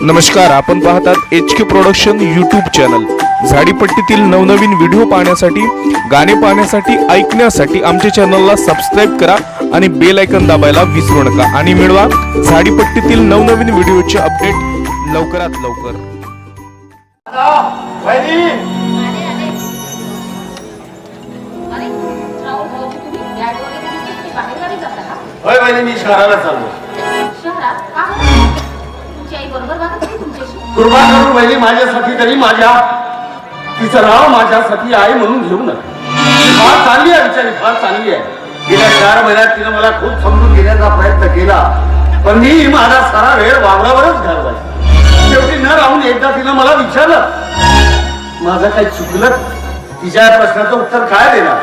नमस्कार आपण पाहतात H K production YouTube channel झाडीपट्टीतील नवनवीन व्हिडिओ पाहण्यासाठी गाणे पाहण्यासाठी ऐकण्यासाठी आमच्या चॅनलला सबस्क्राईब करा आणि बेल ऐकन दाबायला विसरू नका. आणि मिळवा झाडीपट्टीतील नवनवीन व्हिडिओचे अपडेट लवकरात लवकर. होय मी शहराला चाललो. बरोबर वागत नाही तुमच्याशी? कृपा करून वहिनी माझ्यासाठी तरी माझ्या तिचं नाव माझ्यासाठी आहे म्हणून घेऊ नका. फार चांगली आहे विचारी फार चांगली आहे. गेल्या चार महिन्यात तिनं मला खूप समजून घेण्याचा प्रयत्न केला. पण मी माझा सारा वेळ वावरावरच घालवायचा. शेवटी न राहून एकदा तिनं मला विचारलं माझं काही चुकलं? तिच्या या प्रश्नाचं उत्तर काय देणार?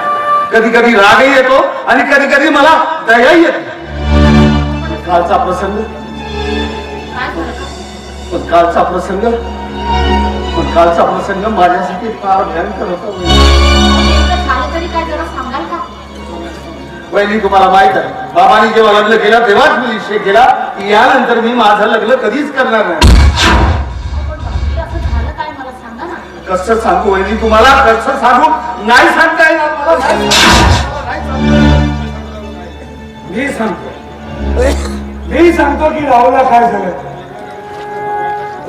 कधी कधी रागही येतो आणि कधी कधी मला दयाही येते. कालचा प्रसंग पण कालचा प्रसंग. पण कालचा प्रसंग माझ्यासाठी फार भयंकर होता. नेमकं तरी काय जरा सांगाल का तुम्हाला माहीत आहे बाबांनी जेव्हा लग्न केलं तेव्हाच मी निश्चय केला की यानंतर मी माझं लग्न कधीच करणार नाही. कसं सांगू वहिनी तुम्हाला कसं सांगू? नाही सांगता येणार मला मी सांगतो. मी सांगतो की राहुला काय झालं?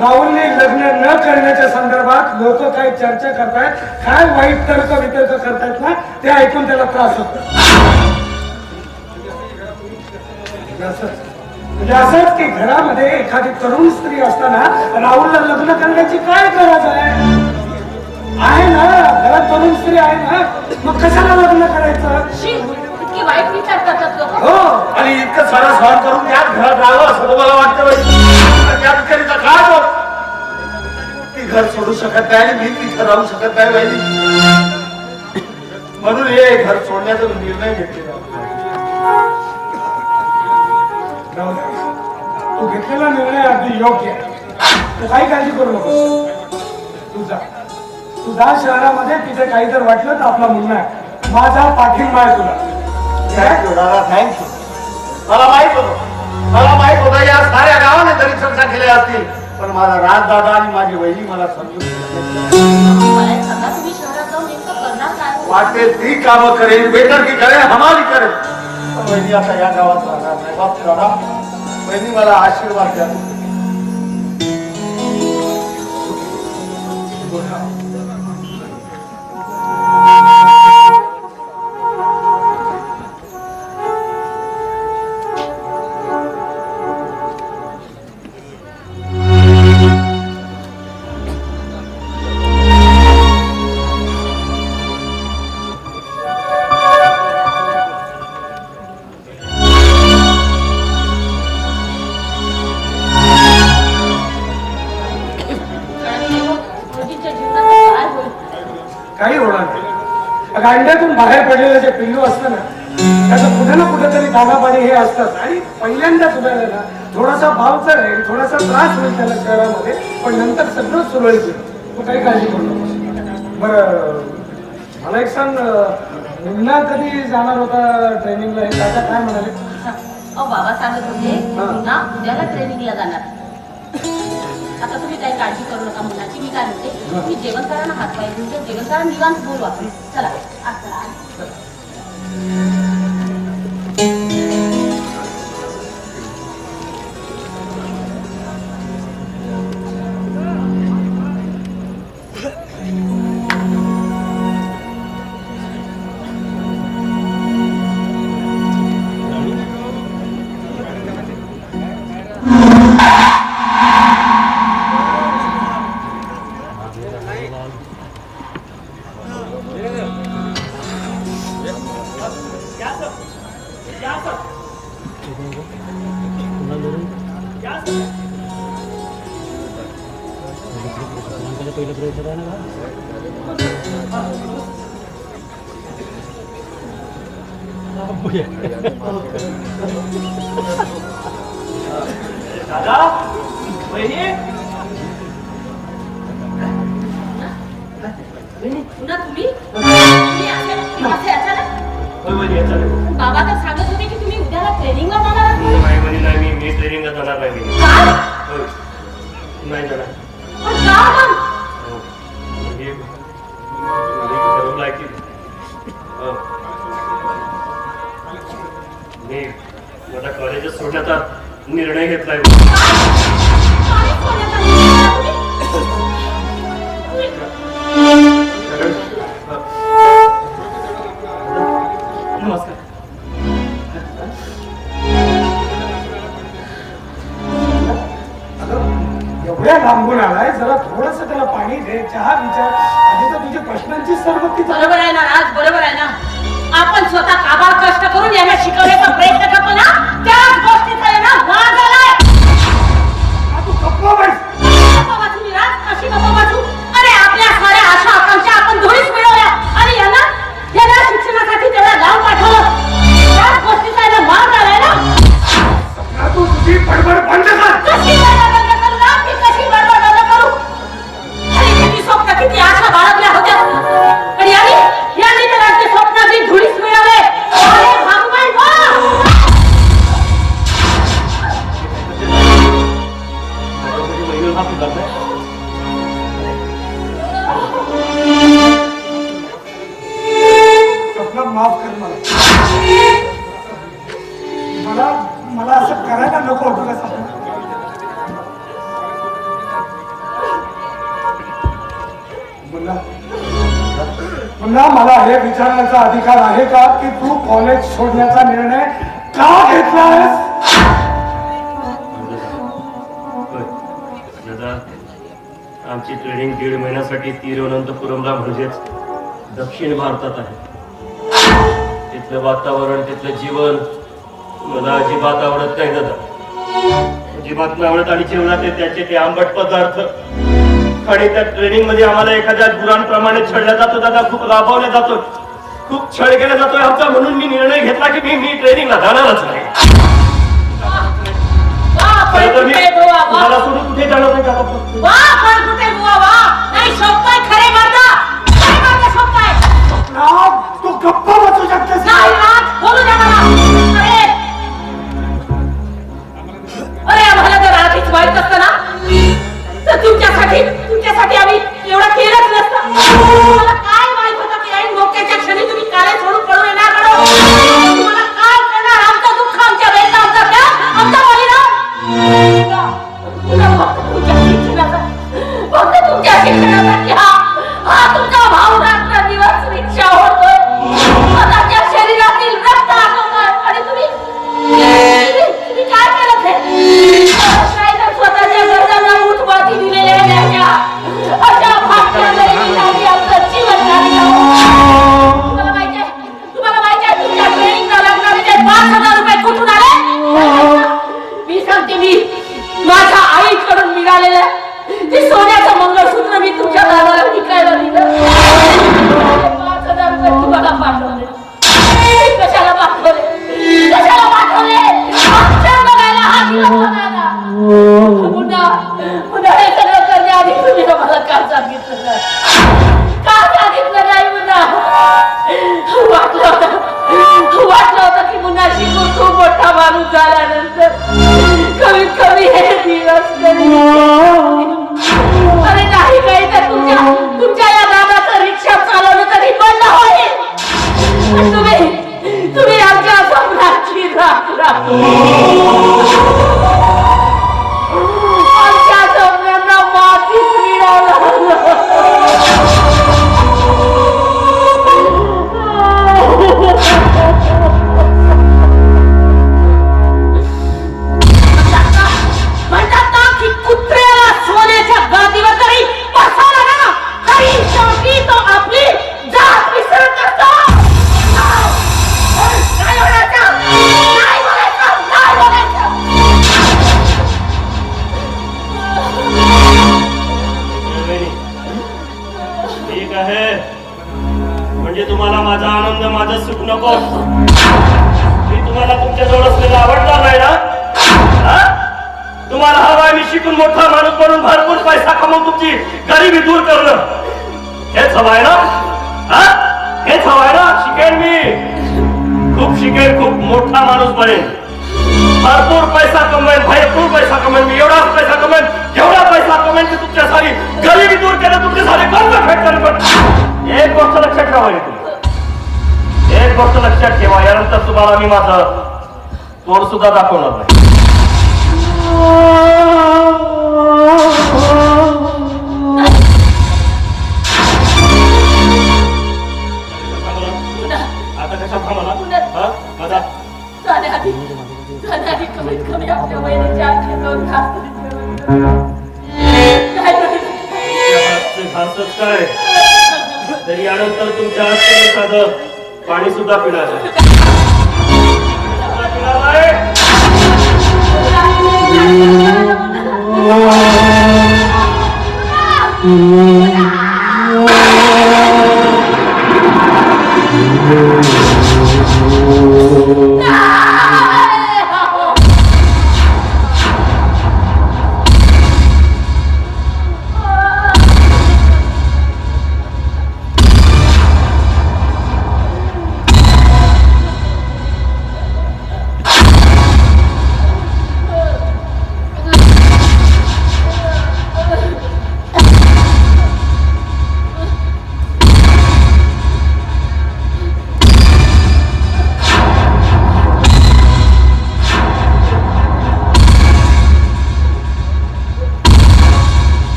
राहुलने लग्न न करण्याच्या संदर्भात लोक काही चर्चा करतायत. काय वाईट तर्क वितर्क करतायत ना ते ऐकून त्याला त्रास होतो. म्हणजे असंच की घरामध्ये एखादी तरुण स्त्री असताना राहुलला लग्न करण्याची काय गरज आहे? आहे ना घरात तरुण स्त्री आहे ना मग कशाला लग्न करायचं? वाईट विचार करतात लोक. हो. आणि इतकं सारं सहन करून त्याच घरात राहावं असं तुम्हाला वाटतं बिचारीचा काय होत ती घर सोडू शकत नाही आणि मी तिथं राहू शकत नाही वहिनी म्हणून हे घर सोडण्याचा निर्णय घेतलेला. तू घेतलेला निर्णय अगदी योग्य तू काही काळजी करू नको तू जा. तू जा शहरामध्ये तिथे काही जर वाटलं तर आपला मुलगा आहे. माझा पाठिंबा आहे तुला. थँक्यू दादा थँक्यू मला माहीत होतं. मला या साऱ्या गावाने तरी चर्चा केल्या असतील. पण माझा राजदादा आणि माझी वहिनी मला समजून घेतलं. वाटेल ती कामं करेल बेटर की करेल हमाली करेल पण वहिनी आता या गावात राहणार नाही. बाप दादा वहिनी मला आशीर्वाद द्या. अगं, अंड्यातून बाहेर पडलेलं जे पिल्लू असतं ना त्याचं कुठे ना कुठेतरी दादापाणी हे असतात. आणि पहिल्यांदा सुधारलं ना थोडासा भाव तर आहे थोडासा त्रास होईल त्याला शहरामध्ये पण नंतर सगळं सुरळीत होईल. तू काही काळजी करू नको बरं मला एक सांग मुन्ना कधी जाणार होता ट्रेनिंगला हे दादा काय म्हणाले? अहो बाबा सांगत होते. पुन्हा उद्याला ट्रेनिंगला जाणार. आता तुम्ही काही काळजी करू नका मुलाची मी काय म्हणते तुम्ही जेवण करा ना हात पाय धुवून जेवण करा निवांत बोलू आपण चला आज चला आज. दादा वहिनी पुन्हा तुम्ही तुम्ही असे असे अचानक होय वहिनी, याच्याकडे. बाबा तर सांगत उद्याला ट्रेनिंगला पुन्हा मला हे विचारण्याचा अधिकार आहे का की तू कॉलेज सोडण्याचा निर्णय का घेतलास दादा आमची ट्रेनिंग दीड महिन्यासाठी तिरुवनंतपुरमला म्हणजेच दक्षिण भारतात आहे. तिथलं वातावरण तिथलं जीवन मला अजिबात आवडत नाही दादा. अजिबात नाही आवडत आणि जेवणात त्याचे ते आंबट पदार्थ. आणि त्या ट्रेनिंगमध्ये आम्हाला एखाद्या गुरांप्रमाणे छळल्या जातो दादा खूप राबवल्या जातो खूप छळ केला जातोय आमचा म्हणून मी निर्णय घेतला की मी मी ट्रेनिंगला जाणारच नाही. वा पण खरं तर मी कुठे गोवा वा तुम्हाला सोडून कुठे जाणार नाही सांगितलं नाही. का सांगितलं नाही वाटलं होतं वाटलं होतं की शिकून खूप मोठा माणूस झाल्यानंतर कमीत कमी हे दिवस अरे नाही काही तर तुमच्या तुमच्या या दादाचं रिक्षा चालवलं तरी बंद होईल? पण तुम्ही तुम्ही आमच्या स्वप्नाची राख. आम्ही शिकून मोठा माणूस म्हणून भरपूर पैसा कमवून तुमची गरिबी दूर करणं. हेच हवाय ना हेच हवाय ना शिकेन मी. खूप शिकेन खूप मोठा माणूस बनेन. भरपूर पैसा कमवेन भरपूर पैसा कमवेन मी एवढाच पैसा कमवेन एवढा पैसा कमवेन की तुमच्या सारी गरिबी दूर केलं तुमचे सारे कर्ज फेटल पण. एक गोष्ट लक्षात ठेवा एक गोष्ट लक्षात ठेवा यानंतर तुम्हाला मी माझं तोर सुद्धा दाखवणार नाही. आता कशा थांबला हा माझा जाण्याआधी जाण्याआधी कमीत कमी आपल्या दोन घास घासच काय तरी यानंतर तुमच्या हातचं साधं पाणी सुद्धा पिणार आहे. Oh.